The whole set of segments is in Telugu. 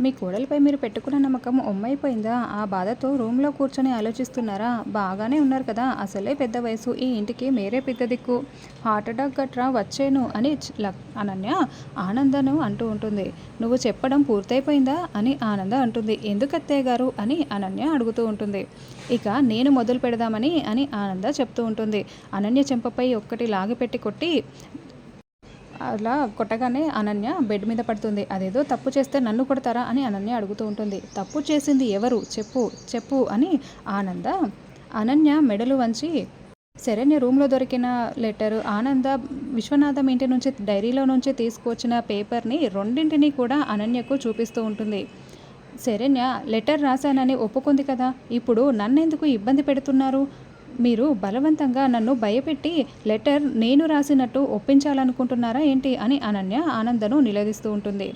మీ కోడలిపై మీరు పెట్టుకున్న నమ్మకం ఉమ్మైపోయిందా ఆ బాధతో రూమ్లో కూర్చొని ఆలోచిస్తున్నారా? బాగానే ఉన్నారు కదా అసలే పెద్ద వయసు ఈ ఇంటికి మేరే పెద్ద దిక్కు. హార్ట్ అటాక్ గట్రా వచ్చేను అని అనన్య ఆనందను అంటూ ఉంటుంది. నువ్వు చెప్పడం పూర్తయిపోయిందా? అని ఆనంద అంటుంది. ఎందుకు అత్తయ్య గారు? అని అనన్య అడుగుతూ ఉంటుంది. ఇక నేను మొదలు పెడదామని అని ఆనంద చెప్తూ ఉంటుంది. అనన్య చెంపపై ఒక్కటి లాగిపెట్టి కొట్టి అలా కొట్టగానే అనన్య బెడ్ మీద పడుతుంది. అదేదో తప్పు చేస్తే నన్ను కొడతారా అని అనన్య అడుగుతూ ఉంటుంది. తప్పు చేసింది ఎవరు? చెప్పు చెప్పు అని ఆనంద అనన్య మెడలు వంచి శరణ్య రూమ్లో దొరికిన లెటర్ ఆనంద విశ్వనాథం ఇంటి నుంచి డైరీలో నుంచి తీసుకొచ్చిన పేపర్ని రెండింటినీ కూడా అనన్యకు చూపిస్తూ ఉంటుంది. శరణ్య లెటర్ రాశానని ఒప్పుకుంది కదా? ఇప్పుడు నన్నెందుకు ఇబ్బంది పెడుతున్నారు? మీరు బలవంతంగా నన్ను భయపెట్టి లెటర్ నేను రాసినట్టు ఒప్పించాలనుకుంటున్నారా ఏంటి అని అనన్య ఆనందను నిలదీస్తూ ఉంటుంది.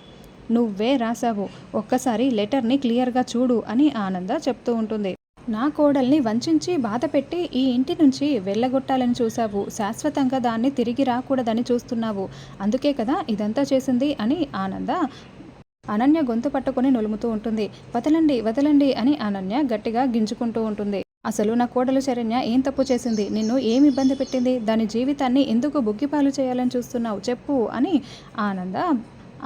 నువ్వే రాశావు ఒక్కసారి లెటర్ని క్లియర్గా చూడు అని ఆనంద చెప్తూ ఉంటుంది. నా కోడల్ని వంచించి బాధపెట్టి ఈ ఇంటి నుంచి వెళ్ళగొట్టాలని చూసావు శాశ్వతంగా దాన్ని తిరిగి రాకూడదని చూస్తున్నావు అందుకే కదా ఇదంతా చేసింది అని ఆనంద అనన్య గొంతు పట్టుకొని నులుముతూ ఉంటుంది. వదలండి వదలండి అని అనన్య గట్టిగా గింజుకుంటూ ఉంటుంది. అసలు నా కోడలు శరణ్య ఏం తప్పు చేసింది? నిన్ను ఏమి ఇబ్బంది పెట్టింది? దాని జీవితాన్ని ఎందుకు బుగ్గిపాలు చేయాలని చూస్తున్నావు? చెప్పు అని ఆనంద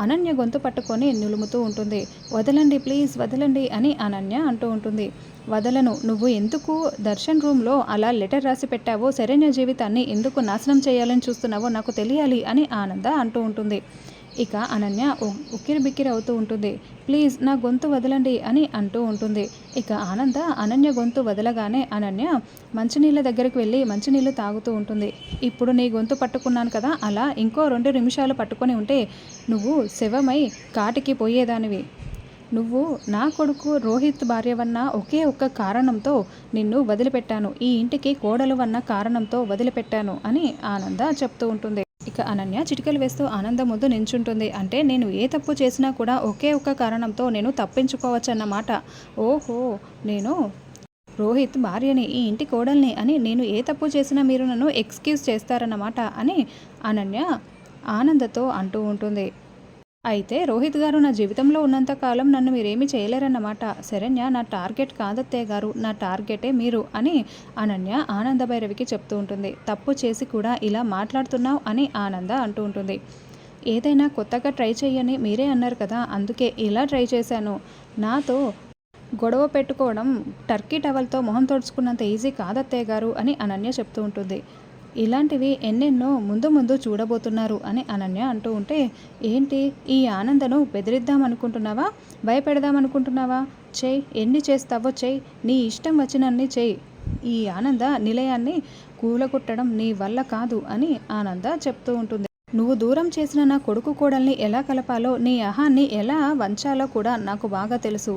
అనన్య గొంతు పట్టుకొని నిలుముతూ ఉంటుంది. వదలండి ప్లీజ్ వదలండి అని అనన్య అంటూ ఉంటుంది. వదలను. నువ్వు ఎందుకు దర్శన్ రూమ్లో అలా లెటర్ రాసి పెట్టావో శరణ్య జీవితాన్ని ఎందుకు నాశనం చేయాలని చూస్తున్నావో నాకు తెలియాలి అని ఆనంద అంటూ ఉంటుంది. ఇక అనన్య ఉక్కిరి బిక్కిరి అవుతూ ఉంటుంది. ప్లీజ్ నా గొంతు వదలండి అని అంటూ ఉంటుంది. ఇక ఆనంద అనన్య గొంతు వదలగానే అనన్య మంచినీళ్ళ దగ్గరికి వెళ్ళి మంచినీళ్ళు తాగుతూ ఉంటుంది. ఇప్పుడు నీ గొంతు పట్టుకున్నాను కదా అలా ఇంకో రెండు నిమిషాలు పట్టుకొని ఉంటే నువ్వు శవమై కాటికి పోయేదానివి. నువ్వు నా కొడుకు రోహిత్ భార్యవన్న ఒకే ఒక్క కారణంతో నిన్ను వదిలిపెట్టాను. ఈ ఇంటికి కోడలు వన్న కారణంతో వదిలిపెట్టాను అని ఆనంద చెప్తూ ఉంటుంది. ఇక అనన్య చిటికలు వేస్తూ ఆనందం ముందు నించుంటుంది. అంటే నేను ఏ తప్పు చేసినా కూడా ఒకే ఒక్క కారణంతో నేను తప్పించుకోవచ్చన్నమాట. ఓహో నేను రోహిత్ భార్యని ఈ ఇంటి కోడల్ని అని నేను ఏ తప్పు చేసినా మీరు నన్ను ఎక్స్క్యూజ్ చేస్తారన్నమాట అని అనన్య ఆనందతో అంటూ ఉంటుంది. అయితే రోహిత్ గారు నా జీవితంలో ఉన్నంత కాలం నన్ను మీరేమీ చేయలేరన్నమాట. శరణ్య నా టార్గెట్ కాదత్తయ్య గారు నా టార్గెటే మీరు అని అనన్య ఆనంద భైరవికి చెప్తూ ఉంటుంది. తప్పు చేసి కూడా ఇలా మాట్లాడుతున్నావు అని ఆనంద అంటూ ఉంటుంది. ఏదైనా కొత్తగా ట్రై చేయని మీరే అన్నారు కదా అందుకే ఇలా ట్రై చేశాను. నాతో గొడవ పెట్టుకోవడం టర్కీ టవల్తో మొహం తోడుచుకున్నంత ఈజీ కాదత్తయ్య గారు అని అనన్య చెప్తూ ఉంటుంది. ఇలాంటివి ఎన్నెన్నో ముందు ముందు చూడబోతున్నారు అని అనన్య అంటూ ఉంటే ఏంటి ఈ ఆనందను బెదిరిద్దాం అనుకుంటున్నావా భయపెడదాం అనుకుంటున్నావా ఎన్ని చేస్తావో చేయి నీ ఇష్టం వచ్చినన్ని చేయి. ఈ ఆనంద నిలయాన్ని కూలగొట్టడం నీ వల్ల కాదు అని ఆనంద చెప్తూ ఉంటుంది. నువ్వు దూరం చేసిన నా కొడుకు కోడల్ని ఎలా కలపాలో నీ అహాన్ని ఎలా వంచాలో కూడా నాకు బాగా తెలుసు.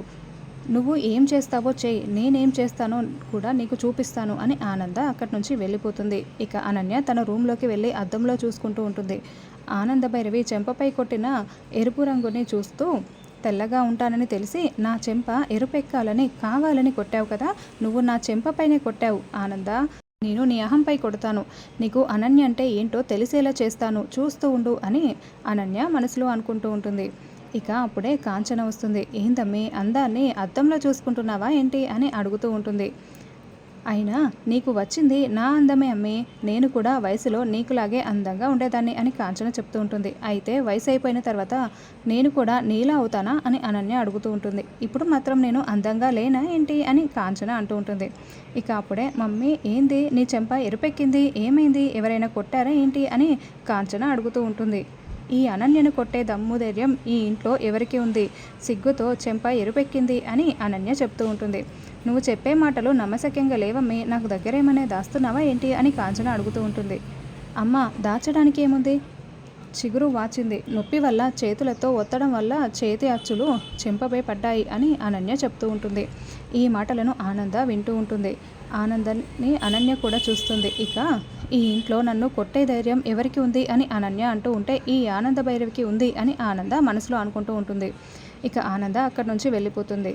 నువ్వు ఏం చేస్తావో చేయి నేనేం చేస్తానో కూడా నీకు చూపిస్తాను అని ఆనంద అక్కడి నుంచి వెళ్ళిపోతుంది. ఇక అనన్య తన రూమ్లోకి వెళ్ళి అద్దంలో చూసుకుంటూ ఉంటుంది. ఆనంద భైరవి చెంపపై కొట్టిన ఎరుపు రంగుని చూస్తూ తెల్లగా ఉంటానని తెలిసి నా చెంప ఎరుపెక్కాలని కావాలని కొట్టావు కదా నువ్వు నా చెంపపైనే కొట్టావు. ఆనంద నేను నీ అహంపై కొడతాను. నీకు అనన్య అంటే ఏంటో తెలిసేలా చేస్తాను. చూస్తూ ఉండు అని అనన్య మనసులో అనుకుంటూ ఉంటుంది. ఇక అప్పుడే కాంచన వస్తుంది. ఏందమ్మి అందాన్ని అద్దంలో చూసుకుంటున్నావా ఏంటి అని అడుగుతూ ఉంటుంది. అయినా నీకు వచ్చింది నా అందమే అమ్మి. నేను కూడా వయసులో నీకులాగే అందంగా ఉండేదాన్ని అని కాంచన చెప్తూ ఉంటుంది. అయితే వయసు అయిపోయిన తర్వాత నేను కూడా నీలా అవుతానా అని అనన్య అడుగుతూ ఉంటుంది. ఇప్పుడు మాత్రం నేను అందంగా లేనా ఏంటి అని కాంచన అంటూ ఉంటుంది. ఇక అప్పుడే మమ్మీ ఏంది? నీ చెంప ఎరుపెక్కింది? ఏమైంది? ఎవరైనా కొట్టారా ఏంటి? అని కాంచన అడుగుతూ ఉంటుంది. ఈ అనన్యను కొట్టే దమ్ము ధైర్యం ఈ ఇంట్లో ఎవరికి ఉంది. సిగ్గుతో చెంప ఎరుపెక్కింది అని అనన్య చెప్తూ ఉంటుంది. నువ్వు చెప్పే మాటలు నమ్మశక్యంగా లేవమ్మి నాకు దగ్గరేమనే దాస్తున్నావా ఏంటి అని కాంచన అడుగుతూ ఉంటుంది. అమ్మ దాచడానికి ఏముంది? చిగురు వాచింది. నొప్పి వల్ల చేతులతో ఒత్తడం వల్ల చేతి అచ్చులు చెంపపై పడ్డాయి అని అనన్య చెప్తూ ఉంటుంది. ఈ మాటలను ఆనంద వింటూ ఉంటుంది. ఆనందాన్ని అనన్య కూడా చూస్తుంది. ఇక ఈ ఇంట్లో నన్ను కొట్టే ధైర్యం ఎవరికి ఉంది అని అనన్య అంటూ ఉంటే ఈ ఆనంద భైరవికి ఉంది అని ఆనంద మనసులో అనుకుంటూ ఉంటుంది. ఇక ఆనంద అక్కడి నుంచి వెళ్ళిపోతుంది.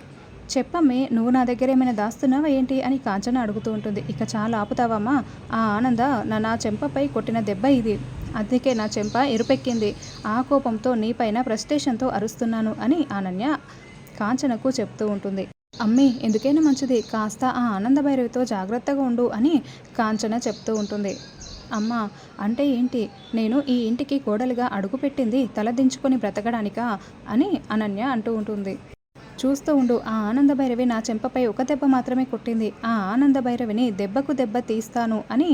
చెప్పమ్మే నువ్వు నా దగ్గర ఏమైనా దాస్తున్నావా ఏంటి అని కాంచన అడుగుతూ ఉంటుంది. ఇక చాలా ఆపుతావమ్మా? ఆ ఆనంద నా నా చెంపపై కొట్టిన దెబ్బ ఇది. అందుకే నా చెంప ఎరుపెక్కింది. ఆ కోపంతో నీపైన ప్రస్టేషన్తో అరుస్తున్నాను అని అనన్య కాంచనకు చెప్తూ ఉంటుంది. అమ్మి ఎందుకైనా మంచిది. కాస్త ఆ ఆనంద భైరవితో జాగ్రత్తగా ఉండు అని కాంచన చెప్తూ ఉంటుంది. అమ్మ అంటే ఏంటి? నేను ఈ ఇంటికి కోడలిగా అడుగుపెట్టింది తలదించుకొని బ్రతకడానికా అని అనన్య అంటూ ఉంటుంది. చూస్తూ ఉండు ఆ ఆనంద భైరవి నా చెంపపై ఒక దెబ్బ మాత్రమే కొట్టింది. ఆ ఆనంద భైరవిని దెబ్బకు దెబ్బ తీస్తాను అని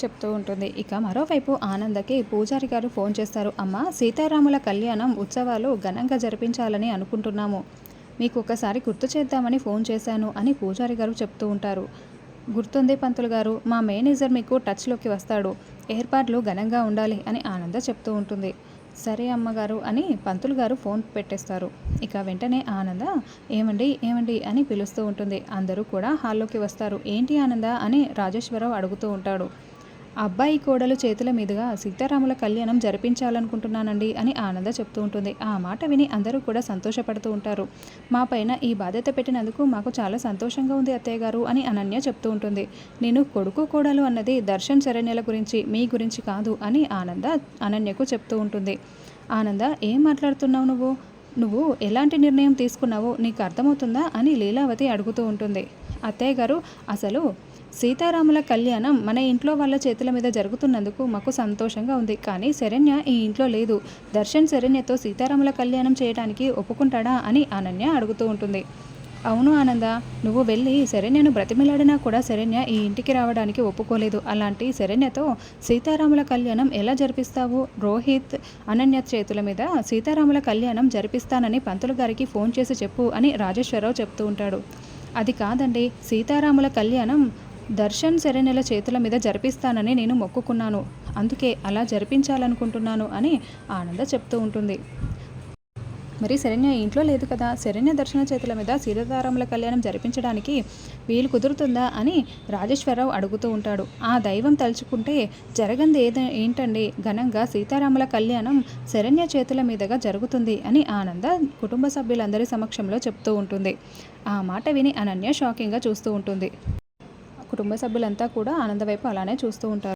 చెప్తూ ఉంటుంది. ఇక మరోవైపు ఆనందకి పూజారి గారు ఫోన్ చేస్తారు. అమ్మ సీతారాముల కళ్యాణం ఉత్సవాలు ఘనంగా జరిపించాలని అనుకుంటున్నాము. మీకు ఒకసారి గుర్తు చేద్దామని ఫోన్ చేశాను అని పూజారి గారు చెప్తూ ఉంటారు. గుర్తుంది పంతులు గారు మా మేనేజర్ మీకు టచ్లోకి వస్తాడు. ఏర్పాట్లు ఘనంగా ఉండాలి అని ఆనంద చెప్తూ ఉంటుంది. సరే అమ్మగారు అని పంతులు గారు ఫోన్ పెట్టేస్తారు. ఇక వెంటనే ఆనంద ఏమండి ఏమండి అని పిలుస్తూ ఉంటుంది. అందరూ కూడా హాల్లోకి వస్తారు. ఏంటి ఆనంద అని రాజేశ్వరరావు అడుగుతూ ఉంటాడు. అబ్బాయి కోడలు చేతుల మీదుగా సీతారాముల కళ్యాణం జరిపించాలనుకుంటున్నానండి అని ఆనంద చెప్తూ ఉంటుంది. ఆ మాట విని అందరూ కూడా సంతోషపడుతూ ఉంటారు. మా పైన ఈ బాధ్యత పెట్టినందుకు మాకు చాలా సంతోషంగా ఉంది అత్తయ్య గారు అని అనన్య చెప్తూ ఉంటుంది. నేను కొడుకు కోడలు అన్నది దర్శన్ శరణ్యల గురించి మీ గురించి కాదు అని ఆనంద అనన్యకు చెప్తూ ఉంటుంది. ఆనంద ఏం మాట్లాడుతున్నావు నువ్వు? నువ్వు ఎలాంటి నిర్ణయం తీసుకున్నావో? నీకు అర్థమవుతుందా? అని లీలావతి అడుగుతూ ఉంటుంది. అత్తయ్య గారు అసలు సీతారాముల కళ్యాణం మన ఇంట్లో వాళ్ళ చేతుల మీద జరుగుతున్నందుకు మాకు సంతోషంగా ఉంది. కానీ శరణ్య ఈ ఇంట్లో లేదు. దర్శన్ శరణ్యతో సీతారాముల కళ్యాణం చేయడానికి ఒప్పుకుంటాడా అని అనన్య అడుగుతూ ఉంటుంది. అవును ఆనంద నువ్వు వెళ్ళి శరణ్యను బ్రతిమిలాడినా కూడా శరణ్య ఈ ఇంటికి రావడానికి ఒప్పుకోలేదు. అలాంటి శరణ్యతో సీతారాముల కళ్యాణం ఎలా జరిపిస్తావు? రోహిత్ అనన్య చేతుల మీద సీతారాముల కళ్యాణం జరిపిస్తానని పంతులు గారికి ఫోన్ చేసి చెప్పు అని రాజేశ్వరరావు చెప్తూ ఉంటాడు. అది కాదండి సీతారాముల కళ్యాణం దర్శన్ శరణ్యల చేతుల మీద జరిపిస్తానని నేను మొక్కుకున్నాను. అందుకే అలా జరిపించాలనుకుంటున్నాను అని ఆనంద చెప్తూ ఉంటుంది. మరి శరణ్య ఇంట్లో లేదు కదా? శరణ్య దర్శన చేతుల మీద సీతారాముల కళ్యాణం జరిపించడానికి వీలు కుదురుతుందా అని రాజేశ్వరరావు అడుగుతూ ఉంటాడు. ఆ దైవం తలుచుకుంటే జరగంది ఏద ఏంటండి? ఘనంగా సీతారాముల కళ్యాణం శరణ్య చేతుల మీదుగా జరుగుతుంది అని ఆనంద కుటుంబ సభ్యులందరి సమక్షంలో చెప్తూ ఉంటుంది. ఆ మాట విని అనన్య షాకింగ్గా చూస్తూ ఉంటుంది. కుటుంబ సభ్యులంతా కూడా ఆనంద వైపు అలానే చూస్తూ ఉంటారు.